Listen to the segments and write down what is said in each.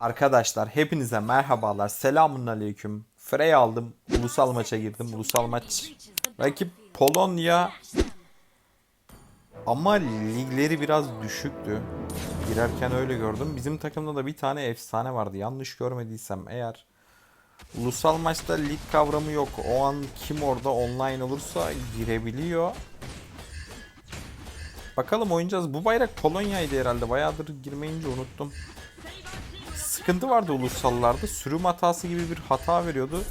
Arkadaşlar hepinize merhabalar. Selamun aleyküm. Frey aldım. Ulusal maça girdim. Ulusal maç. Rakip Polonya. Ama ligleri biraz düşüktü. Girerken öyle gördüm. Bizim takımda da bir tane efsane vardı. Yanlış görmediysem eğer. Ulusal maçta lig kavramı yok. O an kim orada online olursa girebiliyor. Bakalım oynayacağız. Bu bayrak Polonya'ydı herhalde. Bayağıdır girmeyince unuttum sıkıntı vardı ulusallarda. Sürüm hatası gibi bir hata veriyordu.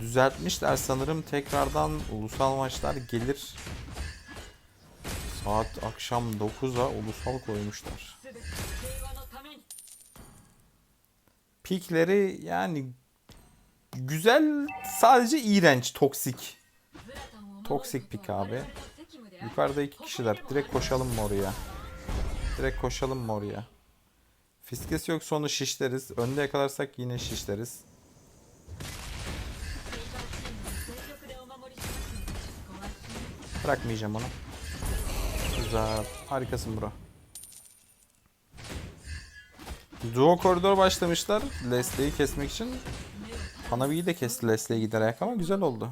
Düzeltmişler sanırım. Tekrardan ulusal maçlar gelir. Saat akşam 9'a ulusal koymuşlar. Pikleri yani güzel sadece iğrenç toksik. Toksik pik abi. Yukarıda iki kişiler. Direkt koşalım mı oraya? Direkt koşalım mı oraya? Fiskesi yok sonu şişleriz. Önde yakalarsak yine şişleriz. Bırakmayacağım onu. Güzel. Harikasın bro. Duo koridor başlamışlar. Leslie'yi kesmek için. Hanabi'yi de kesti Leslie'ye giderek ama güzel oldu.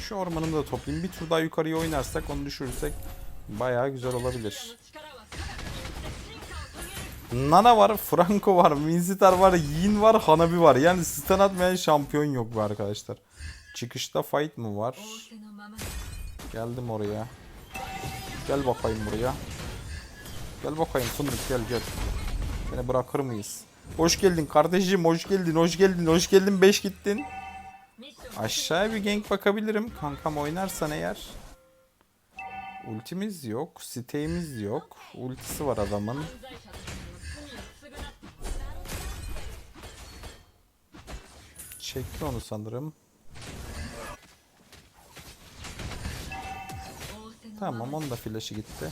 Şu ormanımı da toplayayım. Bir tur daha yukarıya oynarsak onu düşürürsek bayağı güzel olabilir. Nana var, Franco var, Minzitar var, Yin var, Hanabi var. Yani stun atmayan şampiyon yok bu arkadaşlar. Çıkışta fight mı var? Geldim oraya. Gel bakayım buraya. Gel bakayım fındık gel gel. Seni bırakır mıyız? Hoş geldin kardeşim hoş geldin hoş geldin hoş geldin 5 gittin. Aşağıya bir gank bakabilirim kankam oynarsan eğer. Ultimiz yok, siteğimiz yok. Ultisi var adamın. Çekti onu sanırım. Tamam onun da flash'ı gitti.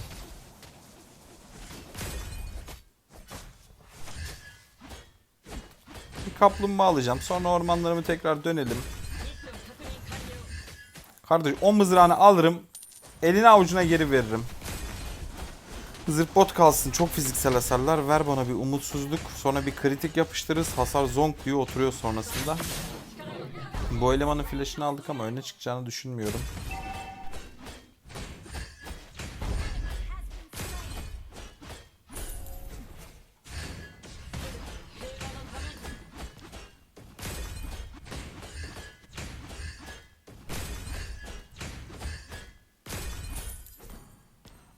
Bir kaplumbağa alacağım. Sonra ormanlarımı tekrar dönelim. Kardeş o mızrağını alırım. Eline avucuna geri veririm. Zırh bot kalsın. Çok fiziksel hasarlar. Ver bana bir umutsuzluk. Sonra bir kritik yapıştırırız. Hasar zonk diye oturuyor sonrasında. Bu elemanın flash'ını aldık ama öne çıkacağını düşünmüyorum.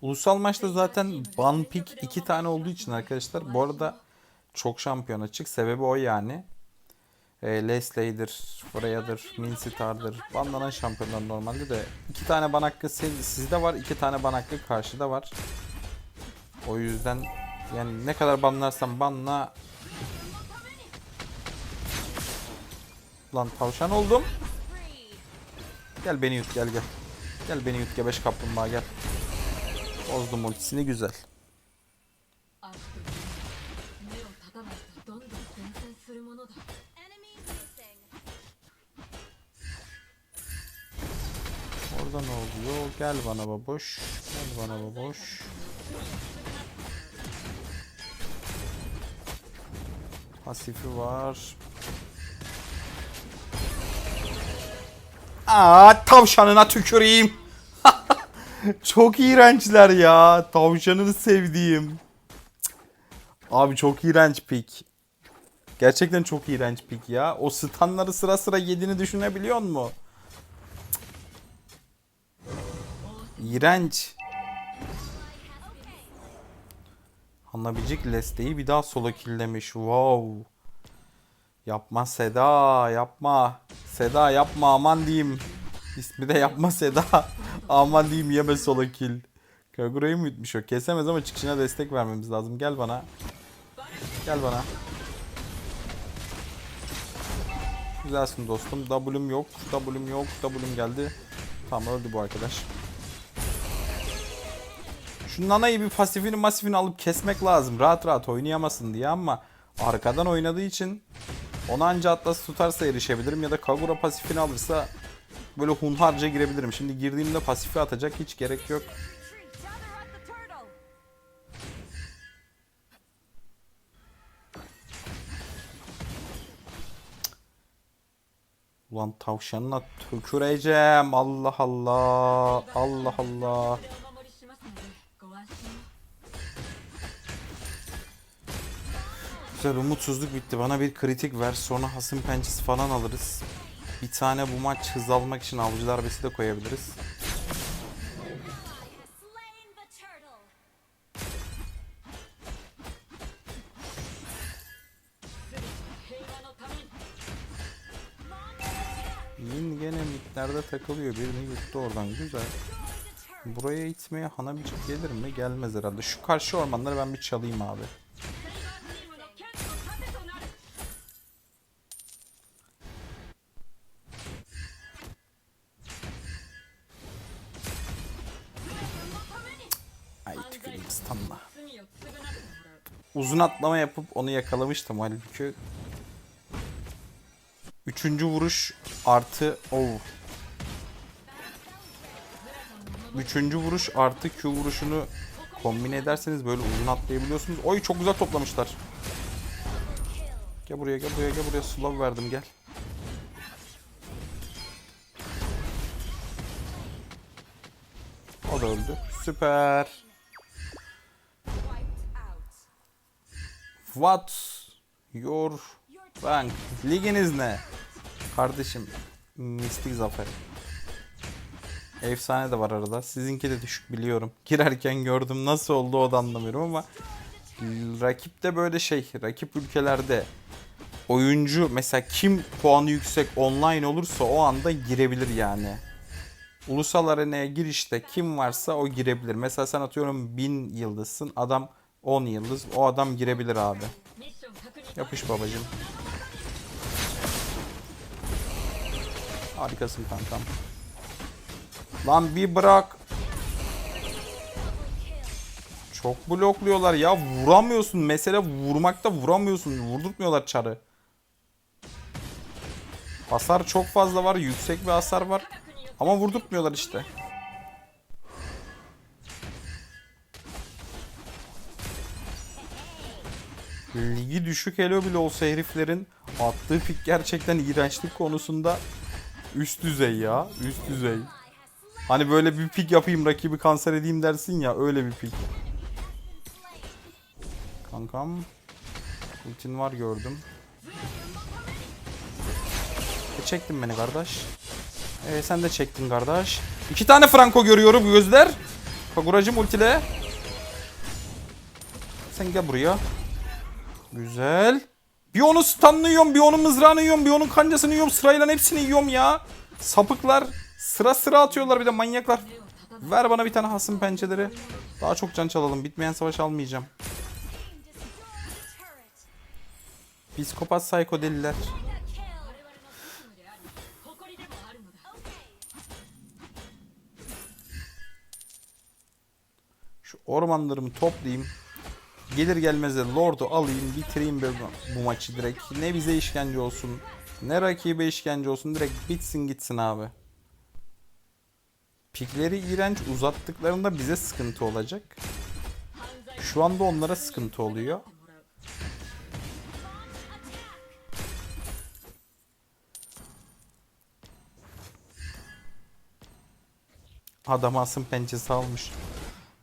Ulusal maçta zaten ban pick iki tane olduğu için arkadaşlar. Bu arada çok şampiyon açık. Sebebi o yani. E, Leslie'dir, Freya'dır, Minsitar'dır. Banlanan şampiyonlar normalde de. iki tane ban hakkı siz- sizde var. iki tane ban hakkı karşıda var. O yüzden yani ne kadar banlarsam banla Lan tavşan oldum. Gel beni yut gel gel. Gel beni yut gebeş kaplumbağa gel. Bozdum ultisini güzel. Orada ne oluyor? Gel bana baboş. Gel bana baboş. Pasifi var. Aa tavşanına tüküreyim. çok iğrençler ya. Tavşanını sevdiğim. Abi çok iğrenç pik. Gerçekten çok iğrenç pik ya. O stunları sıra sıra yediğini düşünebiliyor musun? İğrenç. Hanabicik Leste'yi bir daha solo killlemiş. Wow. Yapma Seda yapma. Seda yapma aman diyeyim. İsmi de yapma Seda. Aman diyeyim yeme solo kill. Kagura'yı mı yutmuş o? Kesemez ama çıkışına destek vermemiz lazım. Gel bana. Gel bana. Güzelsin dostum. W'm yok. W'm yok. W'm geldi. Tamam öldü bu arkadaş. Şu Nana'yı bir pasifini masifini alıp kesmek lazım. Rahat rahat oynayamasın diye ama arkadan oynadığı için ona anca Atlas tutarsa erişebilirim ya da Kagura pasifini alırsa böyle hunharca girebilirim. Şimdi girdiğimde pasifi atacak hiç gerek yok. Ulan tavşanına tüküreceğim. Allah Allah. Allah Allah. Güzel umutsuzluk bitti. Bana bir kritik ver. Sonra hasım pençesi falan alırız. Bir tane bu maç hız almak için avcı darbesi de koyabiliriz. Yin gene mitlerde takılıyor. Birini yuttu oradan. Güzel. Buraya itmeye hana Hanabici gelir mi? Gelmez herhalde. Şu karşı ormanları ben bir çalayım abi. Stunla. Uzun atlama yapıp onu yakalamıştım halbuki. Üçüncü vuruş artı o. Üçüncü vuruş artı Q vuruşunu kombine ederseniz böyle uzun atlayabiliyorsunuz. Oy çok güzel toplamışlar. Gel buraya gel buraya gel buraya slow verdim gel. O da öldü. Süper. What your rank? Liginiz ne? Kardeşim mistik zafer. Efsane de var arada. Sizinki de düşük biliyorum. Girerken gördüm nasıl oldu o da anlamıyorum ama rakipte böyle şey rakip ülkelerde oyuncu mesela kim puanı yüksek online olursa o anda girebilir yani. Ulusal arenaya girişte kim varsa o girebilir. Mesela sen atıyorum 1000 yıldızsın adam 10 yıldız. O adam girebilir abi. Yapış babacım. Harikasın kankam. Lan bir bırak. Çok blokluyorlar ya. Vuramıyorsun. Mesele vurmakta vuramıyorsun. Vurdurtmuyorlar çarı. Hasar çok fazla var. Yüksek bir hasar var. Ama vurdurtmuyorlar işte. Ligi düşük elo bile olsa heriflerin attığı pik gerçekten iğrençlik konusunda üst düzey ya. Üst düzey. Hani böyle bir pik yapayım rakibi kanser edeyim dersin ya öyle bir pik. Kankam. Ultin var gördüm. E, çektin beni kardeş. E, sen de çektin kardeş. İki tane Franco görüyorum gözler. Kaguracım ultile. Sen gel buraya. Güzel. Bir onu stun'ını yiyorum, bir onun mızrağını yiyorum, bir onun kancasını yiyorum. Sırayla hepsini yiyorum ya. Sapıklar sıra sıra atıyorlar bir de manyaklar. Ver bana bir tane hasım pençeleri. Daha çok can çalalım. Bitmeyen savaş almayacağım. Psikopat sayko deliler. Şu ormanlarımı toplayayım. Gelir gelmez de Lord'u alayım bitireyim bu, bu maçı direkt. Ne bize işkence olsun ne rakibe işkence olsun direkt bitsin gitsin abi. Pikleri iğrenç uzattıklarında bize sıkıntı olacak. Şu anda onlara sıkıntı oluyor. Adam asın pençesi almış.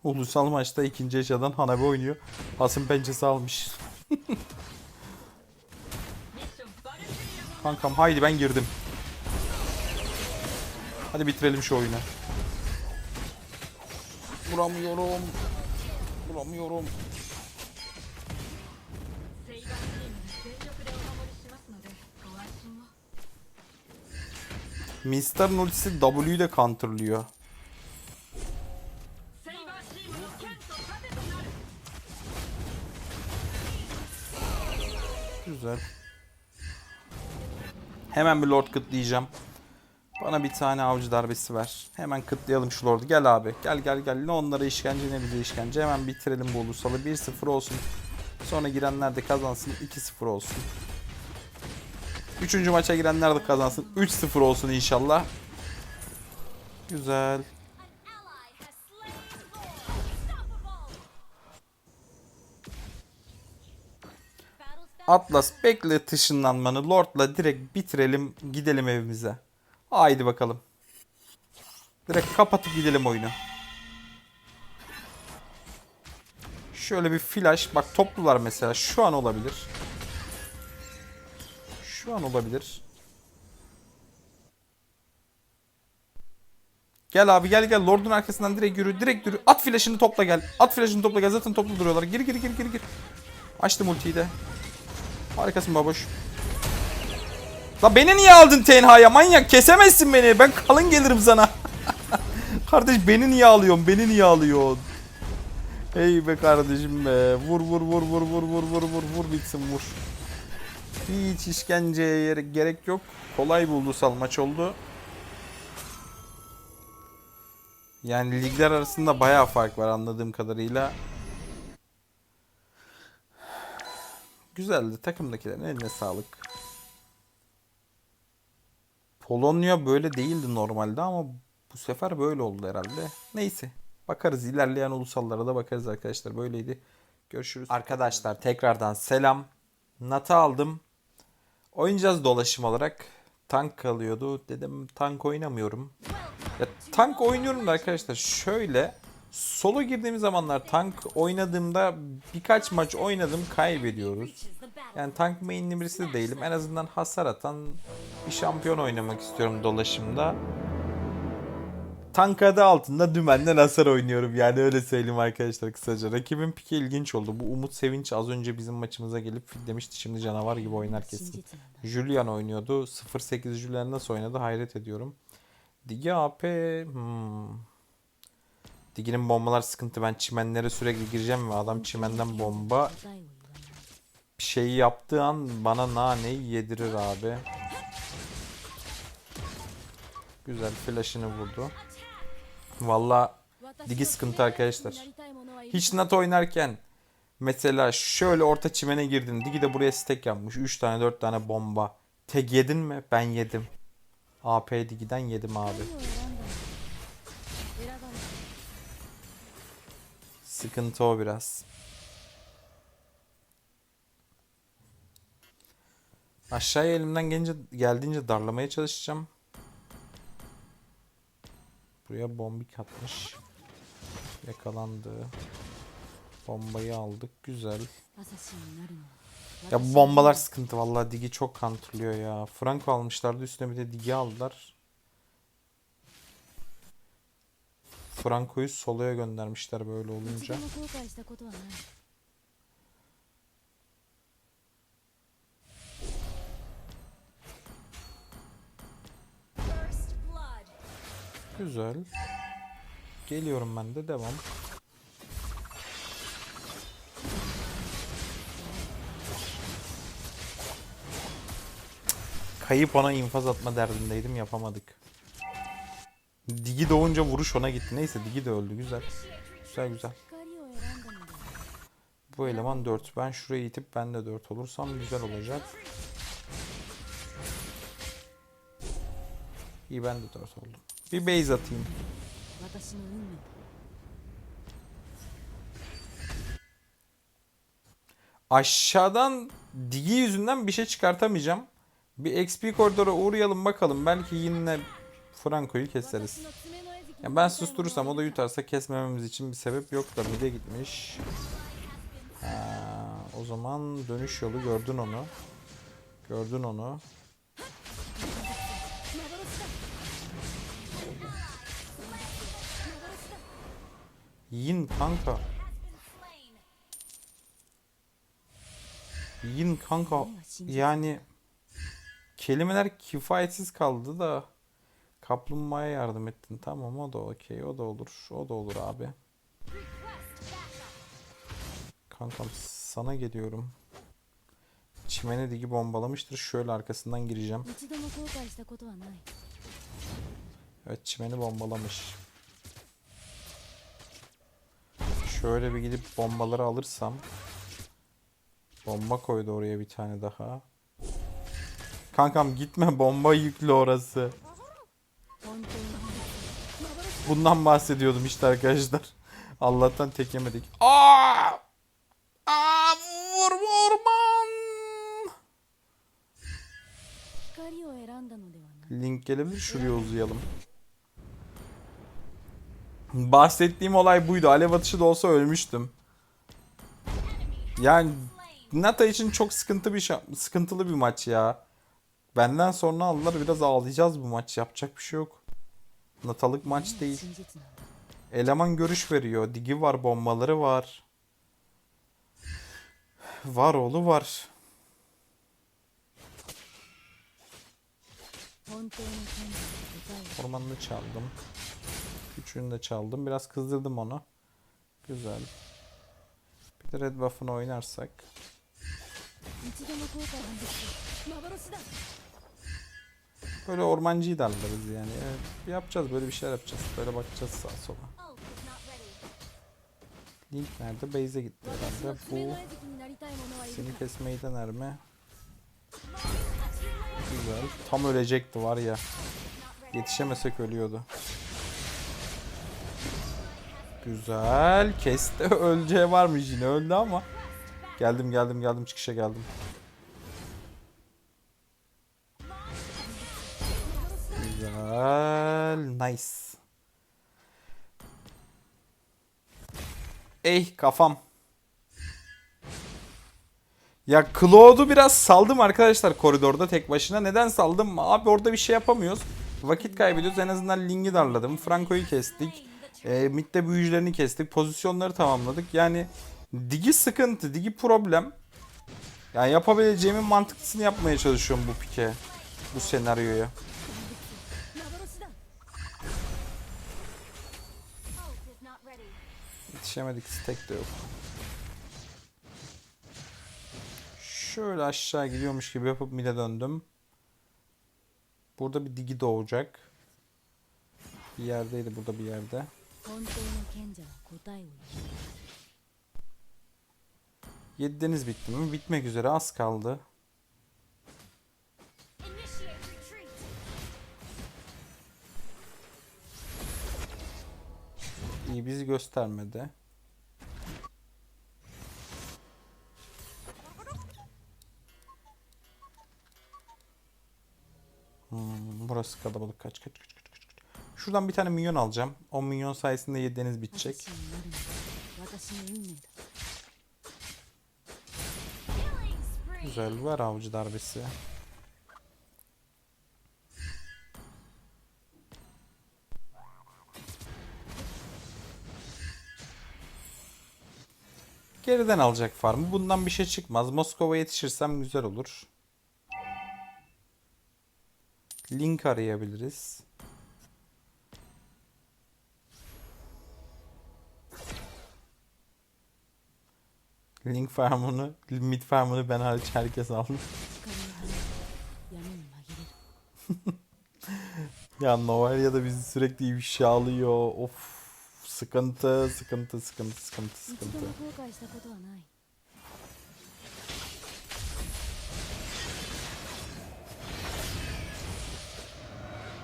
Ulusal maçta ikinci eşyadan Hanabe oynuyor. Pasın pençesi almış. Kankam haydi ben girdim. Hadi bitirelim şu oyunu. Vuramıyorum. Vuramıyorum. Mister ultisi W ile counterlıyor. Hemen bir lord kıtlayacağım. Bana bir tane avcı darbesi ver. Hemen kıtlayalım şu lordu. Gel abi. Gel gel gel. Ne onlara işkence ne bize işkence. Hemen bitirelim bu ulusalı. 1-0 olsun. Sonra girenler de kazansın. 2-0 olsun. Üçüncü maça girenler de kazansın. 3-0 olsun inşallah. Güzel. Atlas bekle ışınlanmanı. Lord'la direkt bitirelim gidelim evimize. Haydi bakalım. Direkt kapatıp gidelim oyunu. Şöyle bir flash. Bak toplular mesela. Şu an olabilir. Şu an olabilir. Gel abi gel gel. Lord'un arkasından direkt yürü. Direkt yürü. At flash'ını topla gel. At flash'ını topla gel. Zaten toplu duruyorlar. Gir gir gir gir gir. Açtım ultiyi de. Harikasın baboş. La beni niye aldın tenhaya manyak? Kesemezsin beni. Ben kalın gelirim sana. Kardeş beni niye alıyorsun? Beni niye alıyorsun? Hey be kardeşim be. Vur vur vur vur vur vur vur vur vur bitsin vur. Hiç işkenceye gerek yok. Kolay bir ulusal maç oldu. Yani ligler arasında bayağı fark var anladığım kadarıyla. Güzeldi. Takımdakilerin eline sağlık. Polonya böyle değildi normalde ama bu sefer böyle oldu herhalde. Neyse. Bakarız ilerleyen ulusallara da bakarız arkadaşlar. Böyleydi. Görüşürüz. Arkadaşlar tekrardan selam. Nata aldım. Oynayacağız dolaşım olarak. Tank kalıyordu. Dedim tank oynamıyorum. Ya, tank oynuyorum da arkadaşlar şöyle solo girdiğimiz zamanlar tank oynadığımda birkaç maç oynadım kaybediyoruz. Yani tank mainli birisi de değilim. En azından hasar atan bir şampiyon oynamak istiyorum dolaşımda. Tank adı altında dümenden hasar oynuyorum. Yani öyle söyleyeyim arkadaşlar kısaca. Rakibin piki ilginç oldu. Bu Umut Sevinç az önce bizim maçımıza gelip demişti şimdi canavar gibi oynar kesin. Julian oynuyordu. 0-8 Julian nasıl oynadı hayret ediyorum. Digi AP hmm. Digi'nin bombalar sıkıntı. Ben çimenlere sürekli gireceğim ve adam çimenden bomba bir şey yaptığı an bana naneyi yedirir abi. Güzel flash'ını vurdu. Valla Digi sıkıntı arkadaşlar. Hiç nat oynarken mesela şöyle orta çimene girdin. Digi de buraya stack yapmış. 3 tane 4 tane bomba. Tek yedin mi? Ben yedim. AP Digi'den yedim abi. Sıkıntı o biraz. Aşağıya elimden gelince geldiğince darlamaya çalışacağım. Buraya bombik atmış. Yakalandı. Bombayı aldık. Güzel. Ya bu bombalar sıkıntı vallahi Digi çok kantırlıyor ya. Franco almışlardı üstüne bir de Digi aldılar. Franco'yu soloya göndermişler böyle olunca. Güzel. Geliyorum ben de devam. Kayıp ona infaz atma derdindeydim yapamadık. Digi doğunca vuruş ona gitti. Neyse Digi de öldü. Güzel. Güzel güzel. Bu eleman 4. Ben şurayı itip ben de 4 olursam güzel olacak. İyi ben de 4 oldum. Bir base atayım. Aşağıdan digi yüzünden bir şey çıkartamayacağım. Bir XP koridora uğrayalım bakalım. Belki yine Franco'yu keseriz. Yani ben susturursam o da yutarsa kesmememiz için bir sebep yok da mide gitmiş. Ha, o zaman dönüş yolu gördün onu. Gördün onu. Yin kanka. Yin kanka yani kelimeler kifayetsiz kaldı da Kaplumbağaya yardım ettin. Tamam o da okey. O da olur. O da olur abi. Kankam sana geliyorum. Çimene digi bombalamıştır. Şöyle arkasından gireceğim. Evet çimeni bombalamış. Şöyle bir gidip bombaları alırsam. Bomba koydu oraya bir tane daha. Kankam gitme bomba yüklü orası. Bundan bahsediyordum işte arkadaşlar. Allah'tan tek yemedik. Aa! Aa! Vur orman! Link gelebilir şuraya uzayalım. Bahsettiğim olay buydu. Alev atışı da olsa ölmüştüm. Yani Nata için çok sıkıntı bir sıkıntılı bir maç ya. Benden sonra aldılar biraz ağlayacağız bu maç. Yapacak bir şey yok. Natalık maç değil. Eleman görüş veriyor. Digi var, bombaları var. Var oğlu var. Ormanını çaldım. Küçüğünü de çaldım. Biraz kızdırdım onu. Güzel. Bir de red buff'ını oynarsak. Böyle ormancıyı da alırız yani. Evet, yapacağız böyle bir şeyler yapacağız. Böyle bakacağız sağa sola. Link nerede? Base'e gitti herhalde. Bu seni kesmeyi dener mi? Güzel. Tam ölecekti var ya. Yetişemesek ölüyordu. Güzel. Kesti. Öleceği varmış yine. Öldü ama. Geldim geldim geldim. Çıkışa geldim. Nice. Ey kafam. Ya Claude'u biraz saldım arkadaşlar koridorda tek başına. Neden saldım? Abi orada bir şey yapamıyoruz. Vakit kaybediyoruz. En azından Ling'i darladım. Franco'yu kestik. E, midde büyücülerini kestik. Pozisyonları tamamladık. Yani Digi sıkıntı. Digi problem. Yani yapabileceğimin mantıklısını yapmaya çalışıyorum bu pike. Bu senaryoya. Yetişemedik stack de yok. Şöyle aşağı gidiyormuş gibi yapıp mid'e döndüm. Burada bir digi doğacak. Bir yerdeydi burada bir yerde. Yediniz bitti mi? Bitmek üzere az kaldı. İyi bizi göstermedi. Hmm, burası kalabalık kaç kaç kaç kaç kaç. Şuradan bir tane minyon alacağım. O minyon sayesinde yediğiniz bitecek. Güzel ver avcı darbesi. Geriden alacak farmı. Bundan bir şey çıkmaz. Moskova yetişirsem güzel olur. Link arayabiliriz. Link farmını, mid farmını ben hariç herkes aldı. ya Novaria da bizi sürekli ifşalıyor. Of. Sıkıntı, sıkıntı, sıkıntı, sıkıntı, sıkıntı.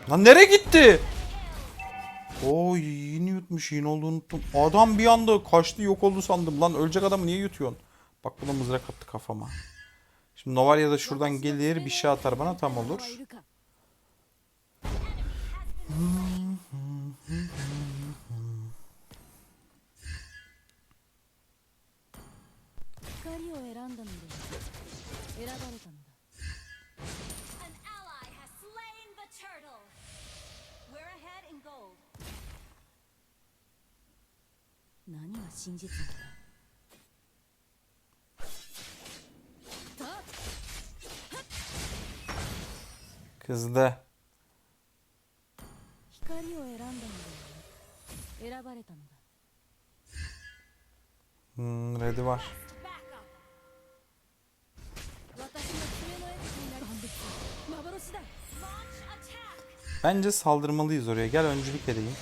Lan nereye gitti? Oo yeni yutmuş yeni olduğunu unuttum. Adam bir anda kaçtı yok oldu sandım. Lan ölecek adamı niye yutuyorsun? Bak buna mızrak attı kafama. Şimdi Novaria da şuradan gelir bir şey atar bana tam olur. Hmm. 何が真実なのだ Kızdı. 光を選んだのではなく選ばれたのだ Hmm, ready var. Back up. 私の爪の餌食になる万物幻だ Launch attack. Bence saldırmalıyız oraya. Gel öncülük edeyim.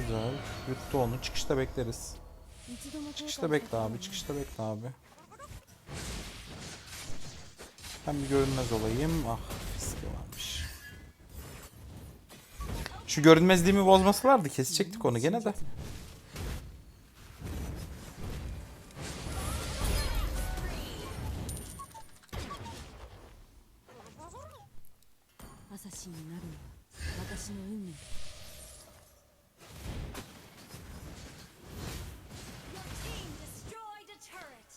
Güzel. Yuttu onu. Çıkışta bekleriz. Çıkışta bekle abi. Çıkışta bekle abi. Ben bir görünmez olayım. Ah riski varmış. Şu görünmezliğimi bozmasalardı kesecektik onu gene de.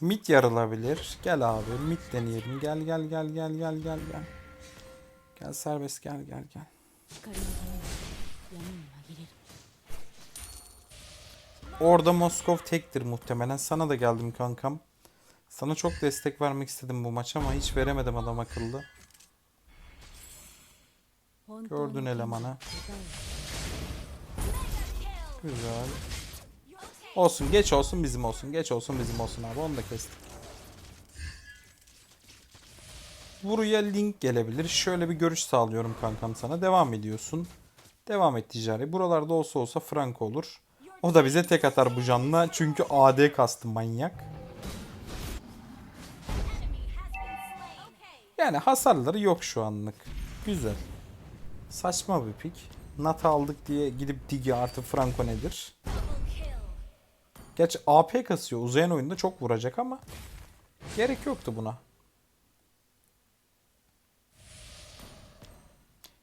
Mid yarılabilir. Gel abi mid deneyelim. Gel gel gel gel gel gel gel. Gel serbest gel gel gel. Orada Moskov tektir muhtemelen. Sana da geldim kankam. Sana çok destek vermek istedim bu maç ama hiç veremedim adam akıllı. Gördün elemanı. Güzel. Olsun geç olsun bizim olsun. Geç olsun bizim olsun abi. Onu da kestik. Buraya link gelebilir. Şöyle bir görüş sağlıyorum kankam sana. Devam ediyorsun. Devam et ticari. Buralarda olsa olsa Franco olur. O da bize tek atar bu canla. Çünkü AD kastı manyak. Yani hasarları yok şu anlık. Güzel. Saçma bir pik. Nat aldık diye gidip Digi artı Franco nedir? Gerçi AP kasıyor. Uzayan oyunda çok vuracak ama gerek yoktu buna.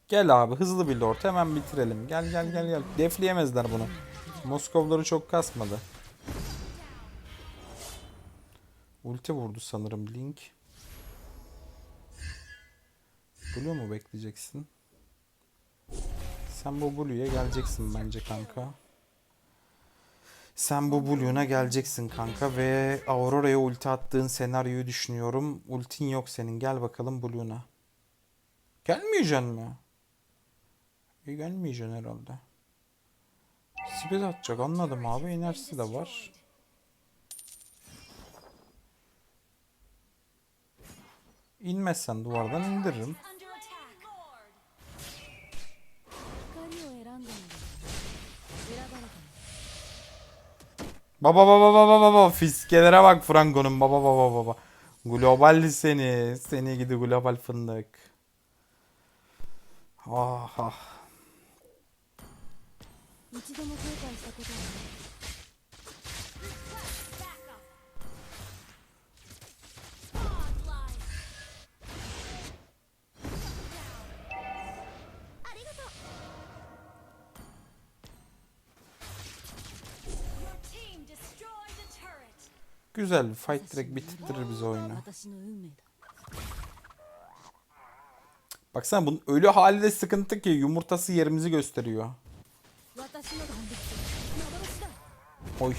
Gel abi hızlı bir lord hemen bitirelim. Gel gel gel gel. Defleyemezler bunu. Moskovları çok kasmadı. Ulti vurdu sanırım Link. Blue mu bekleyeceksin? Sen bu Blue'ya geleceksin bence kanka. Sen bu Blue'una geleceksin kanka ve Aurora'ya ulti attığın senaryoyu düşünüyorum. Ultin yok senin. Gel bakalım Blue'una. Gelmeyeceksin mi? E gelmeyeceksin herhalde. Speed atacak anladım abi. Enerjisi de var. İnmezsen duvardan indiririm. Baba baba baba baba fiskelere bak Franco'nun baba baba baba. Global seni. Seni gidi global fındık. Ah ah. Güzel. Fight direkt bitirtirir bize oyunu. Baksana bunun ölü hali de sıkıntı ki yumurtası yerimizi gösteriyor. Oy.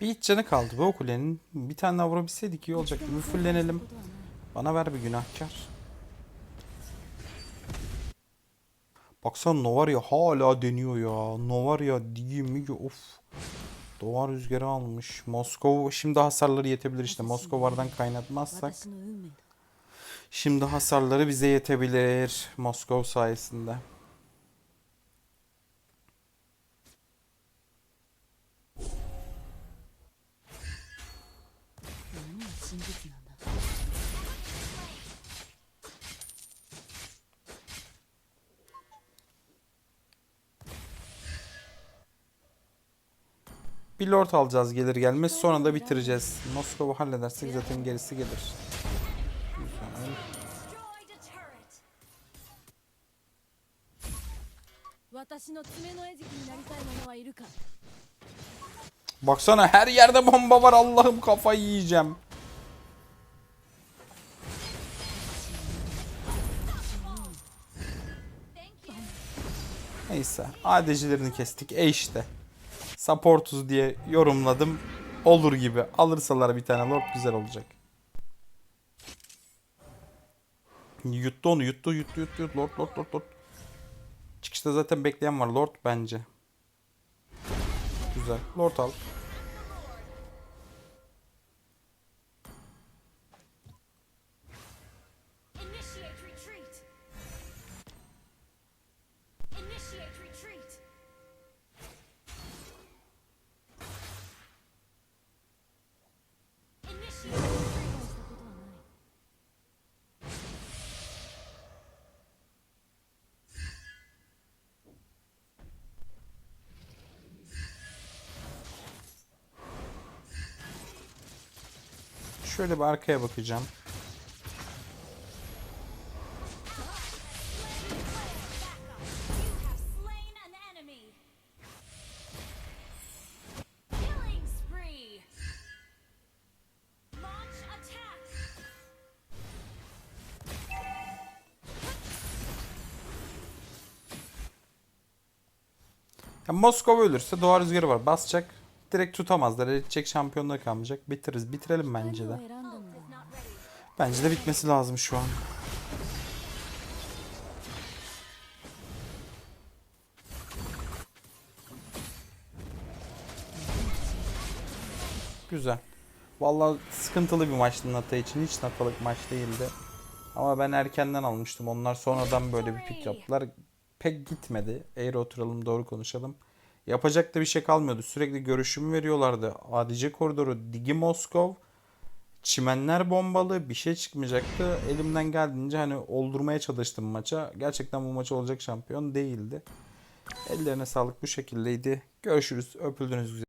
Bir iç canı kaldı bu kulenin. Bir tane daha vurabilseydik iyi olacaktı. Bir. Bana ver bir günahkar. Baksana Novaria hala deniyor ya. Novaria değil mi? Of. Doğa rüzgarı almış. Moskova şimdi hasarları yetebilir işte. Moskova'dan kaynatmazsak. Şimdi hasarları bize yetebilir. Moskova sayesinde. Bir lord alacağız gelir gelmez. Sonra da bitireceğiz. Moskova'yı halledersek zaten gerisi gelir. Güzel. Baksana her yerde bomba var Allah'ım kafayı yiyeceğim. Neyse adecilerini kestik e işte. Supportuz diye yorumladım. Olur gibi. Alırsalar bir tane lord güzel olacak. Yuttu onu yuttu yuttu yuttu. yuttu. Lord lord lord lord. Çıkışta zaten bekleyen var lord bence. Güzel. Lord al. Şöyle bir arkaya bakacağım. Moskova ölürse Doğa Rüzgarı var. Basacak direkt tutamazlar. Eritecek şampiyonlar kalmayacak. Bitiririz. Bitirelim bence de. Bence de bitmesi lazım şu an. Güzel. Vallahi sıkıntılı bir maçtı Nata için. Hiç Nata'lık maç değildi. Ama ben erkenden almıştım. Onlar sonradan böyle bir pik yaptılar. Pek gitmedi. Eğri oturalım doğru konuşalım. Yapacak da bir şey kalmıyordu. Sürekli görüşümü veriyorlardı. ADC koridoru, Digi Moskov, çimenler bombalı bir şey çıkmayacaktı. Elimden geldiğince hani oldurmaya çalıştım maça. Gerçekten bu maç olacak şampiyon değildi. Ellerine sağlık bu şekildeydi. Görüşürüz. Öpüldünüz güzel.